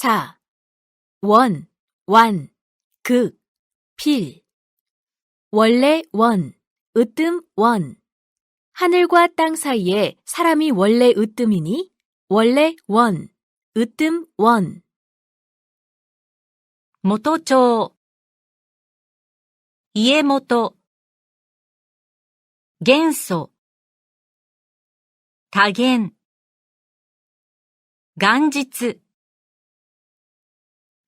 사, 원, 완, 극, 필. 원래 원, 으뜸 원. 하늘과 땅 사이에 사람이 원래 으뜸이니 원래 원, 으뜸 원. 모토초 이에모토 겐소 다겐 元日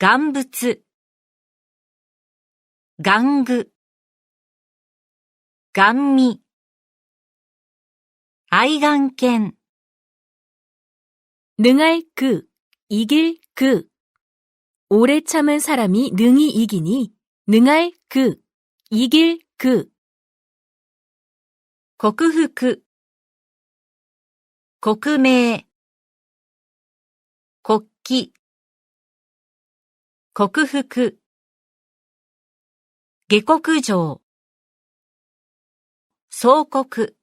眼物玩具眼味愛眼犬 능할 그, 이길 그. 오래 참은 사람이 능히 이기니 능할 그, 이길 그. 克服国名国旗 克服下克上総国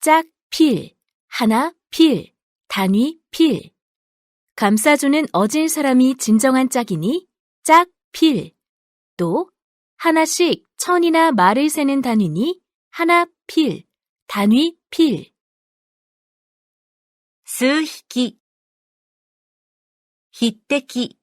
짝, 필, 하나, 필, 단위, 필. 감싸주는 어진 사람이 진정한 짝이니 짝, 필. 또 하나씩 천이나 말을 세는 단위니 하나, 필, 단위, 필. 数匹 匹敵。